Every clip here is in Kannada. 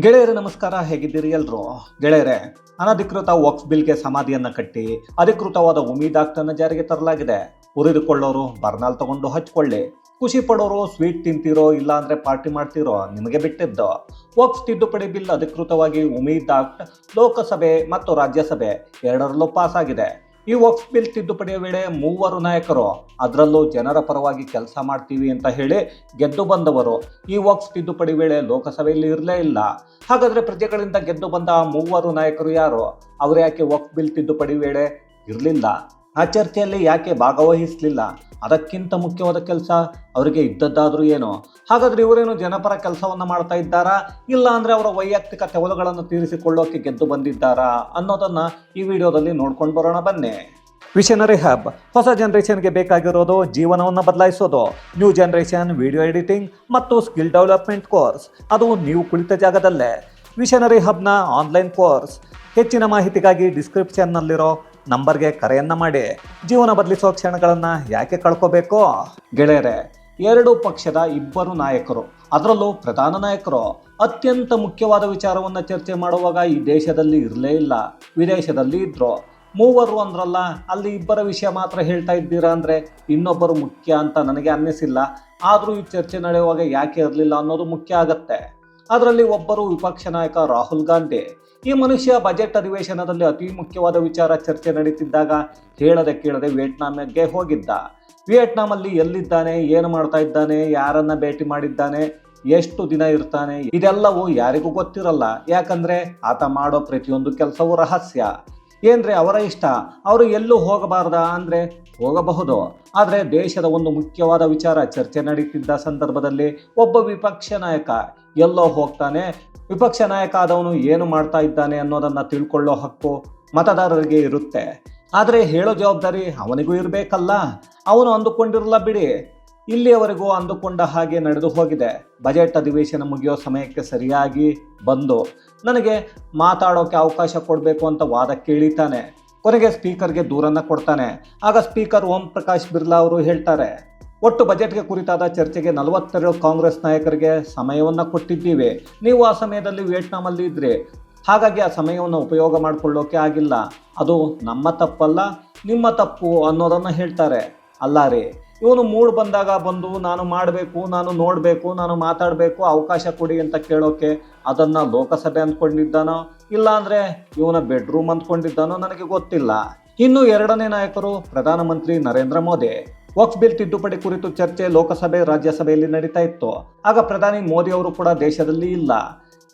ಗೆಳೆಯರೇ, ನಮಸ್ಕಾರ. ಹೇಗಿದ್ದೀರಿ ಎಲ್ರು? ಗೆಳೆಯರೆ, ಅನಧಿಕೃತ ವಕ್ಫ್ ಬಿಲ್ಗೆ ಸಮಾಧಿಯನ್ನ ಕಟ್ಟಿ, ಅಧಿಕೃತವಾದ ಆಕ್ಟನ್ನು ಜಾರಿಗೆ ತರಲಾಗಿದೆ. ಉರಿದುಕೊಳ್ಳೋರು ಬರ್ನಾಲ್ ತಗೊಂಡು ಹಚ್ಕೊಳ್ಳಿ. ಖುಷಿ ಪಡೋರು, ಸ್ವೀಟ್ ತಿಂತೀರೋ, ಇಲ್ಲ ಅಂದ್ರೆ ಪಾರ್ಟಿ ಮಾಡ್ತಿರೋ, ನಿಮಗೆ ಬಿಟ್ಟಿದ್ದು. ವಕ್ಫ್ ತಿದ್ದುಪಡಿ ಬಿಲ್ ಅಧಿಕೃತವಾಗಿ ಉಮೀದ್ ಆಕ್ಟ್ ಲೋಕಸಭೆ ಮತ್ತು ರಾಜ್ಯಸಭೆ ಎರಡರಲ್ಲೂ ಪಾಸ್ ಆಗಿದೆ ಈ ವಕ್ಫ್ ಬಿಲ್ ತಿದ್ದುಪಡಿಯ ವೇಳೆ ಮೂವರು ನಾಯಕರು, ಅದರಲ್ಲೂ ಜನರ ಪರವಾಗಿ ಕೆಲಸ ಮಾಡ್ತೀವಿ ಅಂತ ಹೇಳಿ ಗೆದ್ದು ಬಂದವರು. ಈ ವಕ್ಸ್ ತಿದ್ದುಪಡಿ ವೇಳೆ ಲೋಕಸಭೆಯಲ್ಲಿ ಇರಲೇ ಇಲ್ಲ. ಹಾಗಾದರೆ ಪ್ರಜೆಗಳಿಂದ ಗೆದ್ದು ಬಂದ ಮೂವರು ನಾಯಕರು ಯಾರು? ಅವರು ಯಾಕೆ ವಕ್ಫ್ ಬಿಲ್ ತಿದ್ದುಪಡಿ ವೇಳೆ ಇರಲಿಲ್ಲ? ಆ ಚರ್ಚೆಯಲ್ಲಿ ಯಾಕೆ ಭಾಗವಹಿಸಲಿಲ್ಲ? ಅದಕ್ಕಿಂತ ಮುಖ್ಯವಾದ ಕೆಲಸ ಅವರಿಗೆ ಇದ್ದದ್ದಾದ್ರೂ ಏನು. ಹಾಗಾದ್ರೆ ಇವರೇನು ಜನಪರ ಕೆಲಸವನ್ನು ಮಾಡ್ತಾ ಇದ್ದಾರಾ? ಇಲ್ಲ ಅಂದ್ರೆ ಅವರ ವೈಯಕ್ತಿಕ ತೆವಲುಗಳನ್ನು ತೀರಿಸಿಕೊಳ್ಳೋಕೆ ಗೆದ್ದು ಬಂದಿದ್ದಾರಾ ಅನ್ನೋದನ್ನ ಈ ವಿಡಿಯೋದಲ್ಲಿ ನೋಡ್ಕೊಂಡು ಬರೋಣ ಬನ್ನಿ. ವಿಷನರಿ ಹಬ್ ಹೊಸ ಜನರೇಷನ್ಗೆ ಬೇಕಾಗಿರೋದು ಜೀವನವನ್ನು ಬದಲಾಯಿಸೋದು. ನ್ಯೂ ಜನರೇಷನ್ ವಿಡಿಯೋ ಎಡಿಟಿಂಗ್ ಮತ್ತು ಸ್ಕಿಲ್ ಡೆವಲಪ್ಮೆಂಟ್ ಕೋರ್ಸ್ ಅದು ನೀವು ಕುಳಿತ ಜಾಗದಲ್ಲೇ. ವಿಷನರಿ ಹಬ್ನ ಆನ್ಲೈನ್ ಕೋರ್ಸ್ ಹೆಚ್ಚಿನ ಮಾಹಿತಿಗಾಗಿ ಡಿಸ್ಕ್ರಿಪ್ಷನ್ನಲ್ಲಿರೋ ನಂಬರ್ಗೆ ಕರೆಯನ್ನ ಮಾಡಿ. ಜೀವನ ಬದಲಿಸುವ ಕ್ಷಣಗಳನ್ನು ಯಾಕೆ ಕಳ್ಕೋಬೇಕು? ಗೆಳೆಯರೆ, ಎರಡು ಪಕ್ಷದ ಇಬ್ಬರು ನಾಯಕರು, ಅದರಲ್ಲೂ ಪ್ರಧಾನ ನಾಯಕರು. ಅತ್ಯಂತ ಮುಖ್ಯವಾದ ವಿಚಾರವನ್ನು ಚರ್ಚೆ ಮಾಡುವಾಗ ಈ ದೇಶದಲ್ಲಿ ಇರಲೇ ಇಲ್ಲ, ವಿದೇಶದಲ್ಲಿ ಇದ್ರು. ಮೂವರು ಅಂದ್ರಲ್ಲ, ಅಲ್ಲಿ ಇಬ್ಬರ ವಿಷಯ ಮಾತ್ರ ಹೇಳ್ತಾ ಇದ್ದೀರಾ ಅಂದರೆ ಇನ್ನೊಬ್ಬರು ಮುಖ್ಯ ಅಂತ ನನಗೆ ಅನ್ನಿಸಿಲ್ಲ. ಆದರೂ ಈ ಚರ್ಚೆ ನಡೆಯುವಾಗ ಯಾಕೆ ಇರಲಿಲ್ಲ ಅನ್ನೋದು ಮುಖ್ಯ ಆಗತ್ತೆ. ಅದರಲ್ಲಿ ಒಬ್ಬರು ವಿಪಕ್ಷ ನಾಯಕ ರಾಹುಲ್ ಗಾಂಧಿ. ಈ ಮನುಷ್ಯ ಬಜೆಟ್ ಅಧಿವೇಶನದಲ್ಲಿ ಅತಿ ಮುಖ್ಯವಾದ ವಿಚಾರ ಚರ್ಚೆ ನಡೀತಿದ್ದಾಗ ಹೇಳದೆ ಕೇಳದೆ ವಿಯೆಟ್ನಾಂಗೆ ಹೋಗಿದ್ದ. ವಿಯೆಟ್ನಾಮಲ್ಲಿ ಎಲ್ಲಿದ್ದಾನೆ, ಏನು ಮಾಡ್ತಾ ಇದ್ದಾನೆ, ಯಾರನ್ನ ಭೇಟಿ ಮಾಡಿದ್ದಾನೆ, ಎಷ್ಟು ದಿನ ಇರ್ತಾನೆ, ಇದೆಲ್ಲವೂ ಯಾರಿಗೂ ಗೊತ್ತಿರಲ್ಲ. ಯಾಕಂದ್ರೆ ಆತ ಮಾಡೋ ಪ್ರತಿಯೊಂದು ಕೆಲಸವೂ ರಹಸ್ಯ. ಏನ್ರೆ ಅವರ ಇಷ್ಟ? ಅವರು ಎಲ್ಲೂ ಹೋಗಬಾರ್ದ? ಅಂದ್ರೆ ಹೋಗಬಹುದು. ಆದರೆ ದೇಶದ ಒಂದು ಮುಖ್ಯವಾದ ವಿಚಾರ, ಚರ್ಚೆ ನಡೀತಿದ್ದ ಸಂದರ್ಭದಲ್ಲಿ ಒಬ್ಬ ವಿಪಕ್ಷ ನಾಯಕ ಎಲ್ಲೋ ಹೋಗ್ತಾನೆ. ವಿಪಕ್ಷ ನಾಯಕ ಆದವನು ಏನು ಮಾಡ್ತಾ ಇದ್ದಾನೆ ಅನ್ನೋದನ್ನ ತಿಳ್ಕೊಳ್ಳೋ ಹಕ್ಕು ಮತದಾರರಿಗೆ ಇರುತ್ತೆ. ಆದರೆ ಹೇಳೋ ಜವಾಬ್ದಾರಿ ಅವನಿಗೂ ಇರಬೇಕಲ್ಲ. ಅವನು ಅಂದುಕೊಂಡಿರಲ್ಲ ಬಿಡಿ. ಇಲ್ಲಿಯವರೆಗೂ ಅಂದುಕೊಂಡ ಹಾಗೆ ನಡೆದು ಹೋಗಿದೆ. ಬಜೆಟ್ ಅಧಿವೇಶನ ಮುಗಿಯೋ ಸಮಯಕ್ಕೆ ಸರಿಯಾಗಿ ಬಂದು ನನಗೆ ಮಾತಾಡೋಕೆ ಅವಕಾಶ ಕೊಡಬೇಕು ಅಂತ ವಾದ ಕೇಳಿತಾನೆ ಕೊನೆಗೆ ಸ್ಪೀಕರ್ಗೆ ದೂರನ್ನು ಕೊಡ್ತಾನೆ. ಆಗ ಸ್ಪೀಕರ್ ಓಂ ಪ್ರಕಾಶ್ ಬಿರ್ಲಾ ಅವರು ಹೇಳ್ತಾರೆ, ಒಟ್ಟು ಬಜೆಟ್ಗೆ ಕುರಿತಾದ ಚರ್ಚೆಗೆ ನಲವತ್ತೆರಡು ಕಾಂಗ್ರೆಸ್ ನಾಯಕರಿಗೆ ಸಮಯವನ್ನು ಕೊಟ್ಟಿದ್ದೀವಿ. ನೀವು ಆ ಸಮಯದಲ್ಲಿ ವಿಯೆಟ್ನಾಮಲ್ಲಿ ಇದ್ರಿ. ಹಾಗಾಗಿ ಆ ಸಮಯವನ್ನು ಉಪಯೋಗ ಮಾಡಿಕೊಳ್ಳೋಕೆ ಆಗಿಲ್ಲ. ಅದು ನಮ್ಮ ತಪ್ಪಲ್ಲ, ನಿಮ್ಮ ತಪ್ಪು ಅನ್ನೋದನ್ನು ಹೇಳ್ತಾರೆ. ಅಲ್ಲ ರೀ ಇವನು ಮೂಡ್ ಬಂದಾಗ ಬಂದು ನಾನು ಮಾಡಬೇಕು, ನಾನು ನೋಡಬೇಕು, ನಾನು ಮಾತಾಡಬೇಕು, ಅವಕಾಶ ಕೊಡಿ ಅಂತ ಕೇಳೋಕೆ ಅದನ್ನು ಲೋಕಸಭೆ ಅಂದ್ಕೊಂಡಿದ್ದಾನೋ ಇಲ್ಲಾಂದರೆ ಇವನ ಬೆಡ್ರೂಮ್ ಅಂದ್ಕೊಂಡಿದ್ದಾನೋ ನನಗೆ ಗೊತ್ತಿಲ್ಲ. ಇನ್ನು ಎರಡನೇ ನಾಯಕರು ಪ್ರಧಾನಮಂತ್ರಿ ನರೇಂದ್ರ ಮೋದಿ. ವಕ್ಫ್ ಬಿಲ್ ತಿದ್ದುಪಡಿ ಕುರಿತು ಚರ್ಚೆ ಲೋಕಸಭೆ, ರಾಜ್ಯಸಭೆಯಲ್ಲಿ ನಡೀತಾ ಇತ್ತು. ಆಗ ಪ್ರಧಾನಿ ಮೋದಿ ಅವರು ಕೂಡ ದೇಶದಲ್ಲಿ ಇಲ್ಲ.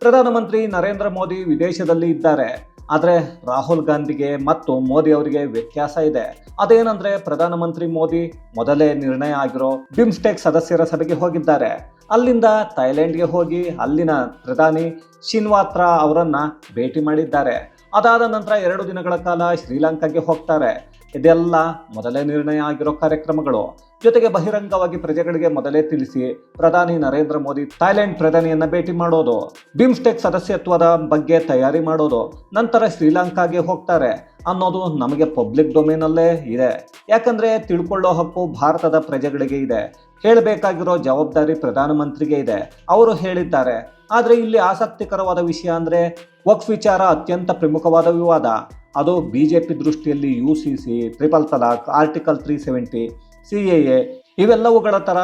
ಪ್ರಧಾನಮಂತ್ರಿ ನರೇಂದ್ರ ಮೋದಿ ವಿದೇಶದಲ್ಲಿ ಇದ್ದಾರೆ. ಆದರೆ ರಾಹುಲ್ ಗಾಂಧಿಗೆ ಮತ್ತು ಮೋದಿ ಅವರಿಗೆ ವ್ಯತ್ಯಾಸ ಇದೆ. ಅದೇನಂದ್ರೆ ಪ್ರಧಾನಮಂತ್ರಿ ಮೋದಿ ಮೊದಲೇ ನಿರ್ಣಯ ಆಗಿರೋ ಬಿಮ್ಸ್ಟೆಕ್ ಸದಸ್ಯರ ಸಭೆಗೆ ಹೋಗಿದ್ದಾರೆ. ಅಲ್ಲಿಂದ ಥೈಲ್ಯಾಂಡ್ಗೆ ಹೋಗಿ ಅಲ್ಲಿನ ಪ್ರಧಾನಿ ಶಿನ್ವಾತ್ರಾ ಅವರನ್ನ ಭೇಟಿ ಮಾಡಿದ್ದಾರೆ. ಅದಾದ ನಂತರ ಎರಡು ದಿನಗಳ ಕಾಲ ಶ್ರೀಲಂಕಾಗೆ ಹೋಗ್ತಾರೆ. ಇದೆಲ್ಲ ಮೊದಲೇ ನಿರ್ಣಯ ಆಗಿರೋ ಕಾರ್ಯಕ್ರಮಗಳು. ಜೊತೆಗೆ ಬಹಿರಂಗವಾಗಿ ಪ್ರಜೆಗಳಿಗೆ ಮೊದಲೇ ತಿಳಿಸಿ ಪ್ರಧಾನಿ ನರೇಂದ್ರ ಮೋದಿ ಥೈಲ್ಯಾಂಡ್ ಪ್ರಧಾನಿಯನ್ನ ಭೇಟಿ ಮಾಡೋದು. ಬಿಮ್ಸ್ಟೆಕ್ ಸದಸ್ಯತ್ವದ ಬಗ್ಗೆ ತಯಾರಿ ಮಾಡೋದು. ನಂತರ ಶ್ರೀಲಂಕಾಗೆ ಹೋಗ್ತಾರೆ. ಅನ್ನೋದು ನಮಗೆ ಪಬ್ಲಿಕ್ ಡೊಮೇನಲ್ಲೇ ಇದೆ. ಯಾಕಂದ್ರೆ ತಿಳ್ಕೊಳ್ಳೋ ಹಕ್ಕು ಭಾರತದ ಪ್ರಜೆಗಳಿಗೆ ಇದೆ. ಹೇಳಬೇಕಾಗಿರೋ ಜವಾಬ್ದಾರಿ ಪ್ರಧಾನಮಂತ್ರಿಗೆ ಇದೆ. ಅವರು ಹೇಳಿದ್ದಾರೆ. ಆದರೆ ಇಲ್ಲಿ ಆಸಕ್ತಿಕರವಾದ ವಿಷಯ ಅಂದರೆ ವಕ್ಫ್ ವಿಚಾರ ಅತ್ಯಂತ ಪ್ರಮುಖವಾದ ವಿವಾದ. ಅದು ಬಿ ಜೆ ಪಿ ದೃಷ್ಟಿಯಲ್ಲಿ U C C triple talaq article three seventy C A A ಇವೆಲ್ಲವುಗಳ ಥರ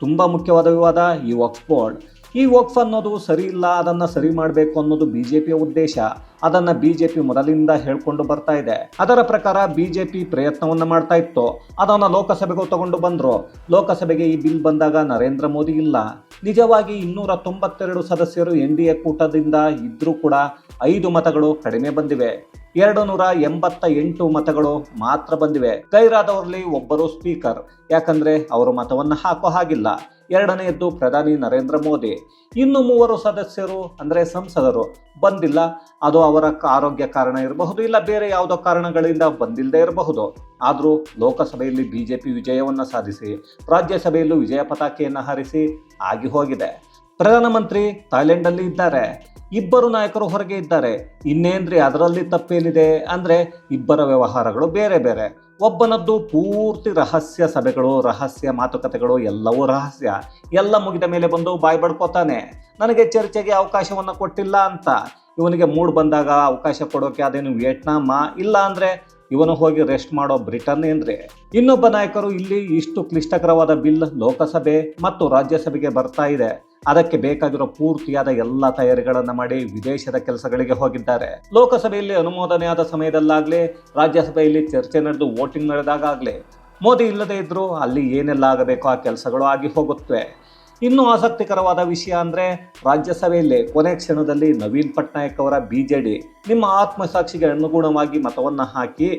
ತುಂಬ ಮುಖ್ಯವಾದ ವಿವಾದ ಈ ವಕ್ಫ್ ಬೋರ್ಡ್ ಈ ವಕ್ಫ್ ಅನ್ನೋದು ಸರಿ ಇಲ್ಲ, ಅದನ್ನು ಸರಿ ಮಾಡಬೇಕು ಅನ್ನೋದು ಬಿ ಜೆ ಪಿಯ ಉದ್ದೇಶ. ಅದನ್ನು ಬಿ ಜೆ ಪಿ ಮೊದಲಿಂದ ಹೇಳ್ಕೊಂಡು ಬರ್ತಾ ಇದೆ. ಅದರ ಪ್ರಕಾರ ಬಿ ಜೆ ಪಿ ಪ್ರಯತ್ನವನ್ನು ಮಾಡ್ತಾ ಇತ್ತು. ಅದನ್ನು ಲೋಕಸಭೆಗೂ ತಗೊಂಡು ಬಂದರು. ಲೋಕಸಭೆಗೆ ಈ ಬಿಲ್ ಬಂದಾಗ ನರೇಂದ್ರ ಮೋದಿ ಇಲ್ಲ. ನಿಜವಾಗಿ ಇನ್ನೂರ ತೊಂಬತ್ತೆರಡು ಸದಸ್ಯರು ಎನ್ ಡಿ ಎ ಕೂಟದಿಂದ ಇದ್ರೂ ಕೂಡ ಐದು ಮತಗಳು ಕಡಿಮೆ ಬಂದಿವೆ. ಎರಡು ನೂರ ಎಂಬತ್ತ ಎಂಟು ಮತಗಳು ಮಾತ್ರ ಬಂದಿವೆ. ಗೈರಾದವರಲ್ಲಿ ಒಬ್ಬರು ಸ್ಪೀಕರ್. ಯಾಕಂದ್ರೆ ಅವರು ಮತವನ್ನು ಹಾಕೋ ಹಾಗಿಲ್ಲ. ಎರಡನೆಯದ್ದು ಪ್ರಧಾನಿ ನರೇಂದ್ರ ಮೋದಿ. ಇನ್ನು ಮೂವರು ಸದಸ್ಯರು, ಅಂದರೆ ಸಂಸದರು, ಬಂದಿಲ್ಲ. ಅದು ಅವರ ಆರೋಗ್ಯ ಕಾರಣ ಇರಬಹುದು, ಇಲ್ಲ ಬೇರೆ ಯಾವುದೋ ಕಾರಣಗಳಿಂದ ಬಂದಿಲ್ಲದೆ ಇರಬಹುದು. ಆದರೂ ಲೋಕಸಭೆಯಲ್ಲಿ ಬಿಜೆಪಿ ವಿಜಯವನ್ನು ಸಾಧಿಸಿ, ರಾಜ್ಯಸಭೆಯಲ್ಲೂ ವಿಜಯ ಪತಾಕೆಯನ್ನು ಹಾರಿಸಿ, ಆಗಿ ಹೋಗಿದೆ. ಪ್ರಧಾನಮಂತ್ರಿ ಥೈಲ್ಯಾಂಡಲ್ಲಿ ಇದ್ದಾರೆ. ಇಬ್ಬರು ನಾಯಕರು ಹೊರಗೆ ಇದ್ದಾರೆ. ಇನ್ನೇನ್ರಿ ಅದರಲ್ಲಿ ತಪ್ಪೇನಿದೆ? ಅಂದ್ರೆ ಇಬ್ಬರ ವ್ಯವಹಾರಗಳು ಬೇರೆ ಬೇರೆ. ಒಬ್ಬನದ್ದು ಪೂರ್ತಿ ರಹಸ್ಯ ಸಭೆಗಳು, ರಹಸ್ಯ ಮಾತುಕತೆಗಳು, ಎಲ್ಲವೂ ರಹಸ್ಯ. ಎಲ್ಲ ಮುಗಿದ ಮೇಲೆ ಬಂದು ಬಾಯ್ ಬಡ್ಕೋತಾನೆ. ನನಗೆ ಚರ್ಚೆಗೆ ಅವಕಾಶವನ್ನು ಕೊಟ್ಟಿಲ್ಲ ಅಂತ. ಇವನಿಗೆ ಮೂಡ್ ಬಂದಾಗ ಅವಕಾಶ ಕೊಡೋಕೆ ಅದೇನು ವಿಯೆಟ್ನಾಮ? ಇಲ್ಲ ಅಂದ್ರೆ ಇವನು ಹೋಗಿ ರೆಸ್ಟ್ ಮಾಡೋ ಬ್ರಿಟನ್ ಏನ್ರಿ? ಇನ್ನೊಬ್ಬ ನಾಯಕರು ಇಲ್ಲಿ ಇಷ್ಟು ಕ್ಲಿಷ್ಟಕರವಾದ ಬಿಲ್ ಲೋಕಸಭೆ ಮತ್ತು ರಾಜ್ಯಸಭೆಗೆ ಬರ್ತಾ ಇದೆ. ಅದಕ್ಕೆ ಬೇಕಾಗಿರೋ ಪೂರ್ತಿಯಾದ ಎಲ್ಲ ತಯಾರಿಗಳನ್ನು ಮಾಡಿ ವಿದೇಶದ ಕೆಲಸಗಳಿಗೆ ಹೋಗಿದ್ದಾರೆ. ಲೋಕಸಭೆಯಲ್ಲಿ ಅನುಮೋದನೆಯಾದ ಸಮಯದಲ್ಲಾಗ್ಲಿ, ರಾಜ್ಯಸಭೆಯಲ್ಲಿ ಚರ್ಚೆ ನಡೆದು ವೋಟಿಂಗ್ ನಡೆದಾಗಲೇ ಮೋದಿ ಇಲ್ಲದೆ ಇದ್ದರೂ ಅಲ್ಲಿ ಏನೆಲ್ಲ ಆಗಬೇಕೋ ಆ ಕೆಲಸಗಳು ಆಗಿ ಹೋಗುತ್ತವೆ ಇನ್ನೂ ಆಸಕ್ತಿಕರವಾದ ವಿಷಯ ಅಂದರೆ ರಾಜ್ಯಸಭೆಯಲ್ಲಿ ಕೊನೆ ಕ್ಷಣದಲ್ಲಿ ನವೀನ್ ಪಟ್ನಾಯಕ್ ಅವರ ಬಿ ಜೆ ಡಿ ನಿಮ್ಮ ಆತ್ಮಸಾಕ್ಷಿಗೆ ಅನುಗುಣವಾಗಿ ಮತವನ್ನು ಹಾಕಿ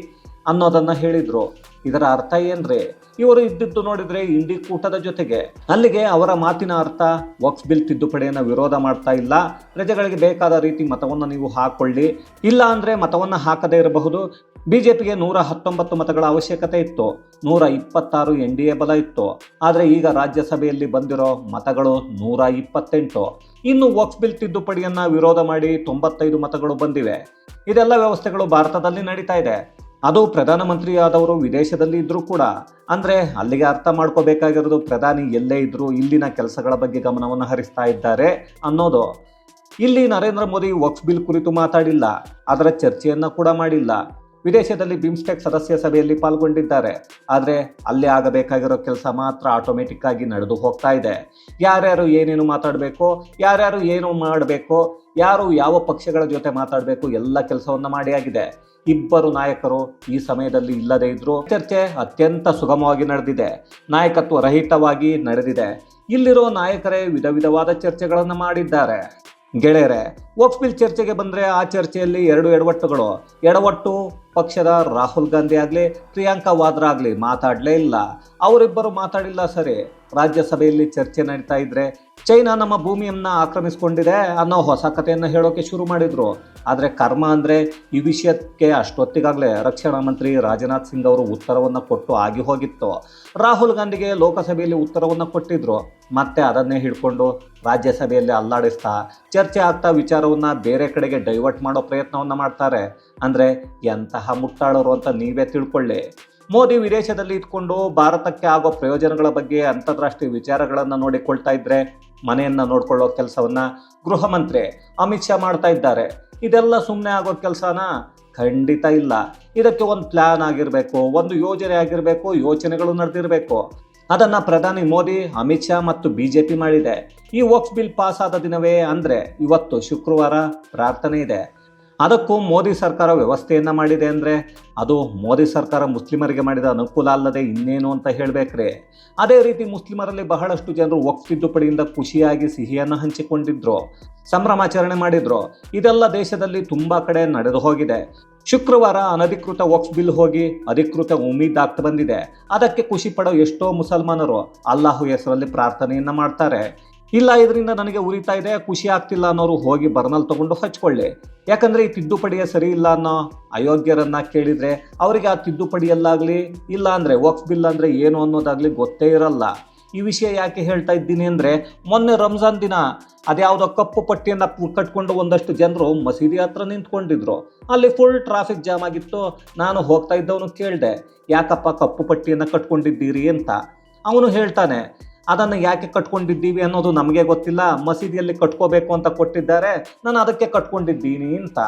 ಅನ್ನೋದನ್ನು ಹೇಳಿದರು. ಇದರ ಅರ್ಥ ಏನ್ರಿ? ಇವರು ಇದ್ದಿದ್ದು ನೋಡಿದರೆ ಇಂಡಿ ಕೂಟದ ಜೊತೆಗೆ ಅಲ್ಲಿಗೆ ಅವರ ಮಾತಿನ ಅರ್ಥ, ವಕ್ಸ್ ಬಿಲ್ ತಿದ್ದುಪಡಿಯನ್ನು ವಿರೋಧ ಮಾಡ್ತಾ ಇಲ್ಲ. ಪ್ರಜೆಗಳಿಗೆ ಬೇಕಾದ ರೀತಿ ಮತವನ್ನು ನೀವು ಹಾಕೊಳ್ಳಿ. ಇಲ್ಲ ಅಂದರೆ ಮತವನ್ನು ಹಾಕದೇ ಇರಬಹುದು. ಬಿಜೆಪಿಗೆ ನೂರ ಹತ್ತೊಂಬತ್ತು ಮತಗಳ ಅವಶ್ಯಕತೆ ಇತ್ತು, ನೂರ ಇಪ್ಪತ್ತಾರು ಎನ್ ಡಿ ಎ ಬಲ ಇತ್ತು. ಆದರೆ ಈಗ ರಾಜ್ಯಸಭೆಯಲ್ಲಿ ಬಂದಿರೋ ಮತಗಳು ನೂರ ಇಪ್ಪತ್ತೆಂಟು. ಇನ್ನು ವಕ್ಸ್ ಬಿಲ್ ತಿದ್ದುಪಡಿಯನ್ನ ವಿರೋಧ ಮಾಡಿ ತೊಂಬತ್ತೈದು ಮತಗಳು ಬಂದಿವೆ. ಇದೆಲ್ಲ ವ್ಯವಸ್ಥೆಗಳು ಭಾರತದಲ್ಲಿ ನಡೀತಾ ಇದೆ. ಅದು ಪ್ರಧಾನಮಂತ್ರಿ ಆದವರು ವಿದೇಶದಲ್ಲಿ ಇದ್ದರೂ ಕೂಡ. ಅಂದ್ರೆ ಅಲ್ಲಿಗೆ ಅರ್ಥ ಮಾಡ್ಕೋಬೇಕಾಗಿರೋದು ಪ್ರಧಾನಿ ಎಲ್ಲೇ ಇದ್ದರೂ ಇಲ್ಲಿನ ಕೆಲಸಗಳ ಬಗ್ಗೆ ಗಮನವನ್ನು ಹರಿಸ್ತಾ ಇದ್ದಾರೆ ಅನ್ನೋದು. ಇಲ್ಲಿ ನರೇಂದ್ರ ಮೋದಿ ವಕ್ಸ್ ಬಿಲ್ ಕುರಿತು ಮಾತಾಡಿಲ್ಲ ಅದರ ಚರ್ಚೆಯನ್ನ ಕೂಡ ಮಾಡಿಲ್ಲ. ವಿದೇಶದಲ್ಲಿ ಬಿಮ್ಸ್ಟೆಕ್ ಸದಸ್ಯ ಸಭೆಯಲ್ಲಿ ಪಾಲ್ಗೊಂಡಿದ್ದಾರೆ. ಆದರೆ ಅಲ್ಲಿ ಆಗಬೇಕಾಗಿರೋ ಕೆಲಸ ಮಾತ್ರ ಆಟೋಮೆಟಿಕ್ ಆಗಿ ನಡೆದು ಹೋಗ್ತಾ ಇದೆ. ಯಾರ್ಯಾರು ಏನೇನು ಮಾತಾಡಬೇಕು, ಯಾರ್ಯಾರು ಏನು ಮಾಡಬೇಕು, ಯಾರು ಯಾವ ಪಕ್ಷಗಳ ಜೊತೆ ಮಾತಾಡಬೇಕು ಎಲ್ಲ ಕೆಲಸವನ್ನು ಮಾಡಿ ಆಗಿದೆ. ಇಬ್ಬರು ನಾಯಕರು ಈ ಸಮಯದಲ್ಲಿ ಇಲ್ಲದೇ ಇದ್ರು ಚರ್ಚೆ ಅತ್ಯಂತ ಸುಗಮವಾಗಿ ನಡೆದಿದೆ. ನಾಯಕತ್ವ ರಹಿತವಾಗಿ ನಡೆದಿದೆ. ಇಲ್ಲಿರೋ ನಾಯಕರೇ ವಿಧ ವಿಧವಾದ ಚರ್ಚೆಗಳನ್ನು ಮಾಡಿದ್ದಾರೆ. ಗೆಳೆಯರೆ, ಒಪ್ಪಿಲ್ ಚರ್ಚೆಗೆ ಬಂದರೆ ಆ ಚರ್ಚೆಯಲ್ಲಿ ಎರಡು ಎಡವಟ್ಟುಗಳು. ಎಡವಟ್ಟು ಪಕ್ಷದ ರಾಹುಲ್ ಗಾಂಧಿ ಆಗಲಿ, ಪ್ರಿಯಾಂಕಾ ವಾದ್ರಾ ಆಗಲಿ ಮಾತಾಡಲೇ ಇಲ್ಲ. ಅವರಿಬ್ಬರು ಮಾತಾಡಿಲ್ಲ ಸರಿ. ರಾಜ್ಯಸಭೆಯಲ್ಲಿ ಚರ್ಚೆ ನಡೀತಾ ಇದ್ರೆ ಚೈನಾ ನಮ್ಮ ಭೂಮಿಯನ್ನ ಆಕ್ರಮಿಸಿಕೊಂಡಿದೆ ಅನ್ನೋ ಹೊಸ ಕಥೆಯನ್ನು ಹೇಳೋಕೆ ಶುರು ಮಾಡಿದ್ರು. ಆದರೆ ಕರ್ಮ ಅಂದರೆ ಈ ವಿಷಯಕ್ಕೆ ಅಷ್ಟೊತ್ತಿಗಾಗಲೇ ರಕ್ಷಣಾ ಮಂತ್ರಿ ರಾಜನಾಥ್ ಸಿಂಗ್ ಅವರು ಉತ್ತರವನ್ನು ಕೊಟ್ಟು ಆಗಿ ಹೋಗಿತ್ತು. ರಾಹುಲ್ ಗಾಂಧಿಗೆ ಲೋಕಸಭೆಯಲ್ಲಿ ಉತ್ತರವನ್ನು ಕೊಟ್ಟಿದ್ರು. ಮತ್ತೆ ಅದನ್ನೇ ಹಿಡ್ಕೊಂಡು ರಾಜ್ಯಸಭೆಯಲ್ಲಿ ಅಲ್ಲಾಡಿಸ್ತಾ ಚರ್ಚೆ ಆಗ್ತಾ ವಿಚಾರವನ್ನು ಬೇರೆ ಕಡೆಗೆ ಡೈವರ್ಟ್ ಮಾಡೋ ಪ್ರಯತ್ನವನ್ನು ಮಾಡ್ತಾರೆ. ಅಂದರೆ ಎಂತಹ ಮುಟ್ಟಾಳರು ಅಂತ ನೀವೇ ತಿಳ್ಕೊಳ್ಳಿ. ಮೋದಿ ವಿದೇಶದಲ್ಲಿ ಇದ್ಕೊಂಡು ಭಾರತಕ್ಕೆ ಆಗೋ ಪ್ರಯೋಜನಗಳ ಬಗ್ಗೆ ಅಂತಾರಾಷ್ಟ್ರೀಯ ವಿಚಾರಗಳನ್ನು ನೋಡಿಕೊಳ್ತಾ ಇದ್ರೆ, ಮನೆಯನ್ನ ನೋಡ್ಕೊಳ್ಳೋ ಕೆಲಸವನ್ನ ಗೃಹ ಮಂತ್ರಿ ಅಮಿತ್ ಶಾ ಮಾಡ್ತಾ ಇದ್ದಾರೆ. ಇದೆಲ್ಲ ಸುಮ್ಮನೆ ಆಗೋ ಕೆಲಸನ ಖಂಡಿತ ಇಲ್ಲ. ಇದಕ್ಕೆ ಒಂದು ಪ್ಲಾನ್ ಆಗಿರಬೇಕು, ಒಂದು ಯೋಜನೆ ಆಗಿರಬೇಕು, ಯೋಚನೆಗಳು ನಡೆದಿರಬೇಕು. ಅದನ್ನು ಪ್ರಧಾನಿ ಮೋದಿ, ಅಮಿತ್ ಶಾ ಮತ್ತು ಬಿ ಜೆ ಪಿ ಮಾಡಿದೆ. ಈ ವಕ್ಸ್ ಬಿಲ್ ಪಾಸ್ ಆದ ದಿನವೇ ಅಂದರೆ ಇವತ್ತು ಶುಕ್ರವಾರ ಪ್ರಾರ್ಥನೆ ಇದೆ. ಅದಕ್ಕೂ ಮೋದಿ ಸರ್ಕಾರ ವ್ಯವಸ್ಥೆಯನ್ನು ಮಾಡಿದೆ ಅಂದರೆ ಅದು ಮೋದಿ ಸರ್ಕಾರ ಮುಸ್ಲಿಮರಿಗೆ ಮಾಡಿದ ಅನುಕೂಲ ಅಲ್ಲದೆ ಇನ್ನೇನು ಅಂತ ಹೇಳಬೇಕ್ರೆ. ಅದೇ ರೀತಿ ಮುಸ್ಲಿಮರಲ್ಲಿ ಬಹಳಷ್ಟು ಜನರು ಒಕ್ಕಿದ್ದುಪಡಿಯಿಂದ ಖುಷಿಯಾಗಿ ಸಿಹಿಯನ್ನು ಹಂಚಿಕೊಂಡಿದ್ರು, ಸಂಭ್ರಮಾಚರಣೆ ಮಾಡಿದ್ರು. ಇದೆಲ್ಲ ದೇಶದಲ್ಲಿ ತುಂಬ ಕಡೆ ನಡೆದು ಹೋಗಿದೆ. ಶುಕ್ರವಾರ ಅನಧಿಕೃತ ವಕ್ಸ್ ಬಿಲ್ ಹೋಗಿ ಅಧಿಕೃತ ಉಮೀದ್ ಆಗ್ತಾ ಬಂದಿದೆ. ಅದಕ್ಕೆ ಖುಷಿ ಪಡೋ ಎಷ್ಟೋ ಮುಸಲ್ಮಾನರು ಅಲ್ಲಾಹು ಹೆಸರಲ್ಲಿ ಪ್ರಾರ್ಥನೆಯನ್ನು ಮಾಡ್ತಾರೆ. ಇಲ್ಲ ಇದರಿಂದ ನನಗೆ ಉರಿತಾ ಇದೆ, ಖುಷಿ ಆಗ್ತಿಲ್ಲ ಅನ್ನೋರು ಹೋಗಿ ಬರ್ನಲ್ಲಿ ತಗೊಂಡು ಹಚ್ಕೊಳ್ಳಿ. ಯಾಕಂದ್ರೆ ಈ ತಿದ್ದುಪಡಿಯ ಸರಿ ಇಲ್ಲ ಅನ್ನೋ ಅಯೋಗ್ಯರನ್ನ ಕೇಳಿದ್ರೆ ಅವರಿಗೆ ಆ ತಿದ್ದುಪಡಿಯಲ್ಲಾಗಲಿ ಇಲ್ಲ ಅಂದರೆ ವಕ್ಫ್ ಬಿಲ್ ಅಂದ್ರೆ ಏನು ಅನ್ನೋದಾಗ್ಲಿ ಗೊತ್ತೇ ಇರಲ್ಲ. ಈ ವಿಷಯ ಯಾಕೆ ಹೇಳ್ತಾ ಇದ್ದೀನಿ ಅಂದ್ರೆ ಮೊನ್ನೆ ರಂಜಾನ್ ದಿನ ಅದ್ಯಾವುದೋ ಕಪ್ಪು ಪಟ್ಟಿಯನ್ನ ಕಟ್ಕೊಂಡು ಒಂದಷ್ಟು ಜನರು ಮಸೀದಿ ಹತ್ರ ನಿಂತ್ಕೊಂಡಿದ್ರು. ಅಲ್ಲಿ ಫುಲ್ ಟ್ರಾಫಿಕ್ ಜಾಮ್ ಆಗಿತ್ತು, ನಾನು ಹೋಗ್ತಾ ಇದ್ದವನು ಕೇಳಿದೆ, ಯಾಕಪ್ಪ ಕಪ್ಪು ಪಟ್ಟಿಯನ್ನ ಕಟ್ಕೊಂಡಿದ್ದೀರಿ ಅಂತ. ಅವನು ಹೇಳ್ತಾನೆ ಅದನ್ನು ಯಾಕೆ ಕಟ್ಕೊಂಡಿದ್ದೀವಿ ಅನ್ನೋದು ನಮಗೆ ಗೊತ್ತಿಲ್ಲ. ಮಸೀದಿಯಲ್ಲಿ ಕಟ್ಕೋಬೇಕು ಅಂತ ಕೊಟ್ಟಿದ್ದಾರೆ. ನಾನು ಅದಕ್ಕೆ ಕಟ್ಕೊಂಡಿದ್ದೀನಿ ಅಂತ.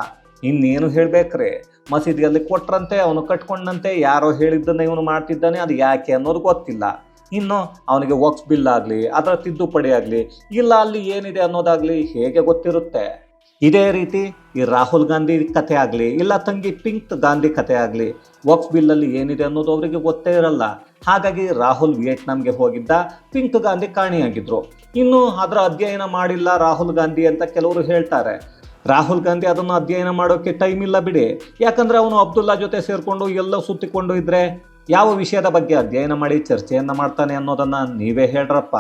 ಇನ್ನೇನು ಹೇಳಬೇಕ್ರಿ? ಮಸೀದಿಯಲ್ಲಿ ಕೊಟ್ರಂತೆ, ಅವನು ಕಟ್ಕೊಂಡಂತೆ, ಯಾರೋ ಹೇಳಿದ್ದನ್ನು ಇವನು ಮಾಡ್ತಿದ್ದಾನೆ, ಅದು ಯಾಕೆ ಅನ್ನೋದು ಗೊತ್ತಿಲ್ಲ. ಇನ್ನು ಅವನಿಗೆ ವಕ್ಸ್ ಬಿಲ್ ಆಗಲಿ, ಅದರ ತಿದ್ದುಪಡಿ ಆಗಲಿ, ಇಲ್ಲ ಅಲ್ಲಿ ಏನಿದೆ ಅನ್ನೋದಾಗಲಿ ಹೇಗೆ ಗೊತ್ತಿರುತ್ತೆ? ಇದೇ ರೀತಿ ಈ ರಾಹುಲ್ ಗಾಂಧಿ ಕಥೆ ಆಗಲಿ, ಇಲ್ಲ ತಂಗಿ ಪಿಂಕ್ ಗಾಂಧಿ ಕಥೆ ಆಗಲಿ, ವಕ್ಫ್ ಬಿಲ್ಲಲ್ಲಿ ಏನಿದೆ ಅನ್ನೋದು ಅವರಿಗೆ ಗೊತ್ತೇ ಇರಲ್ಲ. ಹಾಗಾಗಿ ರಾಹುಲ್ ವಿಯೆಟ್ನಾಂಗೆ ಹೋಗಿದ್ದ ಪಿಂಕ್ ಗಾಂಧಿ ಕಾಣಿಯಾಗಿದ್ರು. ಇನ್ನು ಅದರ ಅಧ್ಯಯನ ಮಾಡಿಲ್ಲ ರಾಹುಲ್ ಗಾಂಧಿ ಅಂತ ಕೆಲವರು ಹೇಳ್ತಾರೆ. ರಾಹುಲ್ ಗಾಂಧಿ ಅದನ್ನು ಅಧ್ಯಯನ ಮಾಡೋಕ್ಕೆ ಟೈಮ್ ಇಲ್ಲ ಬಿಡಿ. ಯಾಕಂದರೆ ಅವನು ಅಬ್ದುಲ್ಲಾ ಜೊತೆ ಸೇರಿಕೊಂಡು ಎಲ್ಲ ಸುತ್ತಿಕೊಂಡು ಇದ್ದರೆ ಯಾವ ವಿಷಯದ ಬಗ್ಗೆ ಅಧ್ಯಯನ ಮಾಡಿ ಚರ್ಚೆಯನ್ನು ಮಾಡ್ತಾನೆ ಅನ್ನೋದನ್ನು ನೀವೇ ಹೇಳ್ರಪ್ಪ.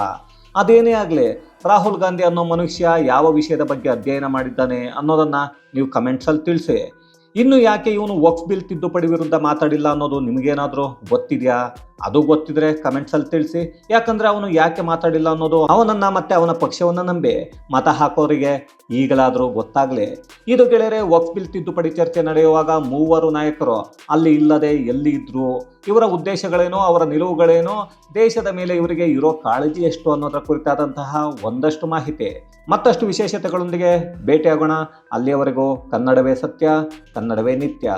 ಅದೇನೇ ಆಗಲಿ, ರಾಹುಲ್ ಗಾಂಧಿ ಅನ್ನೋ ಮನುಷ್ಯ ಯಾವ ವಿಷಯದ ಬಗ್ಗೆ ಅಧ್ಯಯನ ಮಾಡಿದ್ದಾನೆ ಅನ್ನೋದನ್ನು ನೀವು ಕಮೆಂಟ್ಸಲ್ಲಿ ತಿಳಿಸಿ. ಇನ್ನು ಯಾಕೆ ಇವನು ವಕ್ಫ್ ಬಿಲ್ ತಿದ್ದುಪಡಿ ವಿರುದ್ಧ ಮಾತಾಡಿಲ್ಲ ಅನ್ನೋದು ನಿಮಗೇನಾದರೂ ಗೊತ್ತಿದೆಯಾ? ಅದು ಗೊತ್ತಿದ್ರೆ ಕಮೆಂಟ್ಸಲ್ಲಿ ತಿಳಿಸಿ. ಯಾಕಂದ್ರೆ ಅವನು ಯಾಕೆ ಮಾತಾಡಿಲ್ಲ ಅನ್ನೋದು ಅವನನ್ನು ಮತ್ತೆ ಅವನ ಪಕ್ಷವನ್ನ ನಂಬಿ ಮತ ಹಾಕೋರಿಗೆ ಈಗಲಾದರೂ ಗೊತ್ತಾಗಲಿ. ಇದು ಗೆಳೆಯರೆ, ವಕ್ಫ್ ಬಿಲ್ ತಿದ್ದುಪಡಿ ಚರ್ಚೆ ನಡೆಯುವಾಗ ಮೂವರು ನಾಯಕರು ಅಲ್ಲಿ ಇಲ್ಲದೆ ಎಲ್ಲಿ ಇದ್ರು? ಇವರ ಉದ್ದೇಶಗಳೇನು? ಅವರ ನಿಲುವುಗಳೇನು? ದೇಶದ ಮೇಲೆ ಇವರಿಗೆ ಇರೋ ಕಾಳಜಿ ಎಷ್ಟು ಅನ್ನೋದರ ಕುರಿತಾದಂತಹ ಒಂದಷ್ಟು ಮಾಹಿತಿ. ಮತ್ತಷ್ಟು ವಿಶೇಷತೆಗಳೊಂದಿಗೆ ಭೇಟಿಯಾಗೋಣ. ಅಲ್ಲಿಯವರೆಗೂ ಕನ್ನಡವೇ ಸತ್ಯ ಕನ್ನಡವೇ ನಿತ್ಯ.